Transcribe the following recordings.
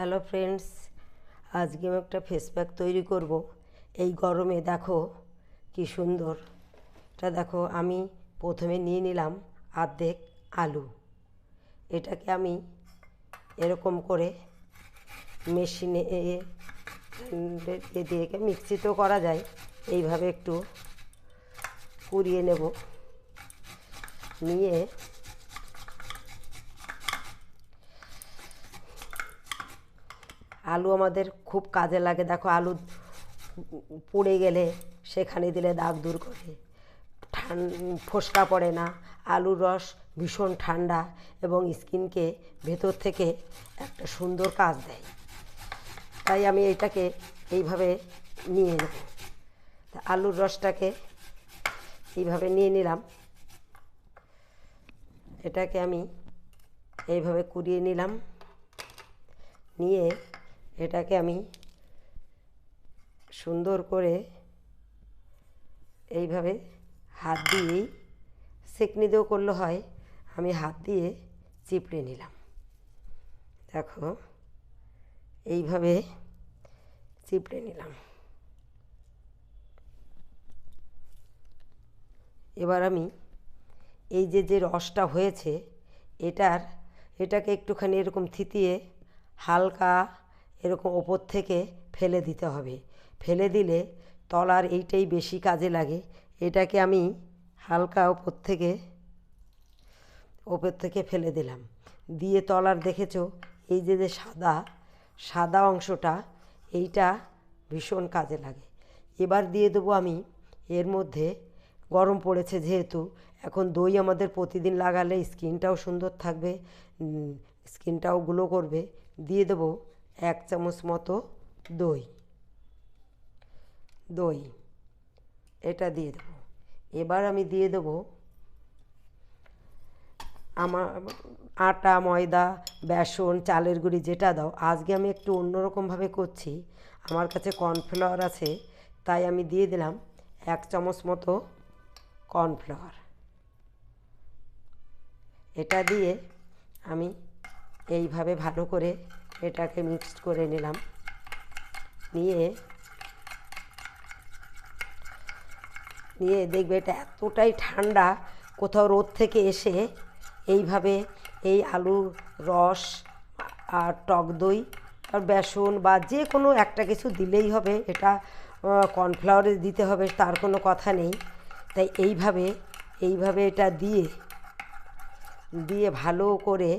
Hello friends, আজকে আমি একটা ফেস প্যাক তৈরি করব। এই গরমে দেখো কি সুন্দর। এটা দেখো, আমি প্রথমে নিয়ে নিলাম আর্ধেক আলু। এটাকে আমি এরকম করে মেশিনে দিয়ে মিক্সিতেও করা যায়। এইভাবে একটু কুড়িয়ে নেব। নিয়ে আলু আমাদের খুব কাজে লাগে। দেখো আলু পুড়ে গেলে সেখানে দিলে দাগ দূর করে। ঠান, ফোসকা পড়ে না। আলুর রস ভীষণ ঠান্ডা এবং স্কিনকে ভেতর থেকে একটা সুন্দর কাজ দেয়। তাই আমি এইটাকে এইভাবে নিয়ে নেব। তা আলুর রসটাকে এইভাবে নিয়ে নিলাম। এটাকে আমি এইভাবে কুড়িয়ে নিলাম। নিয়ে এটাকে আমি সুন্দর করে এইভাবে হাত দিয়েই সেকনি দিয়েও করলে হয়। আমি হাত দিয়ে চিপড়ে নিলাম। দেখো, এইভাবে চিপড়ে নিলাম। এবার আমি এই যে যে রসটা হয়েছে, এটার, এটাকে একটুখানি এরকম থিতিয়ে হালকা এরকম ওপর থেকে ফেলে দিতে হবে। ফেলে দিলে তলার এইটাই বেশি কাজে লাগে। এটাকে আমি হালকা ওপর থেকে ওপর থেকে ফেলে দিলাম। দিয়ে তলার দেখেছ, এই যে যে সাদা সাদা অংশটা, এইটা ভীষণ কাজে লাগে। এবার দিয়ে দেবো আমি, এর মধ্যে গরম পড়েছে যেহেতু, এখন দই আমাদের প্রতিদিন লাগালে স্কিনটাও সুন্দর থাকবে স্কিনটাও গ্লো করবে। দিয়ে দেবো এক চামচ মতো দই। দই। এটা দিয়ে দেবো। এবার আমি দিয়ে দেবো আমার আটা, ময়দা, বেসন, চালের গুঁড়ি, যেটা দাও। আজকে আমি একটু অন্যরকমভাবে করছি। আমার কাছে কর্নফ্লাওয়ার আছে, তাই আমি দিয়ে দিলাম এক চামচ মতো কর্নফ্লাওয়ার। এটা দিয়ে আমি এইভাবে ভালো করে এটাকে মিক্সড করে নিলাম। নিয়ে নিয়ে দেখবে এটা এতটাই ঠান্ডা, কোথাও রোদ থেকে এসে এইভাবে এই আলুর রস আর টক দই আর বেসন বা যে কোনো একটা কিছু দিলেই হবে। এটা কর্নফ্লাওয়ারে দিতে হবে, তার কোনো কথা নেই। তাই এইভাবে এইভাবে এটা দিয়ে দিয়ে ভালো করে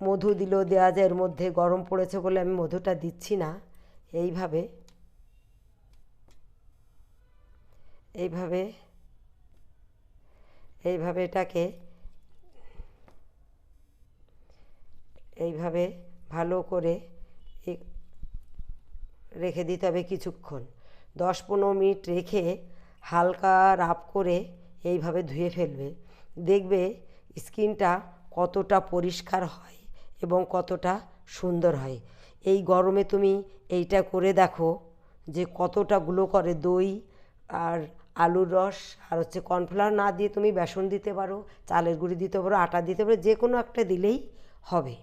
মধু দিলেও দেওয়া যায়, এর মধ্যে গরম পড়েছে বলে আমি মধুটা দিচ্ছি না। এইভাবে এইভাবে এইভাবে এটাকে, এইভাবে ভালো করে রেখে দিতে হবে কিছুক্ষণ। দশ পনেরো মিনিট রেখে হালকা রাপ করে এইভাবে ধুয়ে ফেলবে। দেখবে স্কিনটা কতটা পরিষ্কার হয়। এবং কতটা সুন্দর হয়। এই গরমে তুমি এইটা করে দেখো যে কতটা গুলো করে দই আর আলুর রস আর হচ্ছে কর্নফ্লাওয়ার না দিয়ে তুমি বেসন দিতে পারো, চালের গুঁড়ি দিতে পারো, আটা দিতে পারো, যে কোনো একটা দিলেই হবে।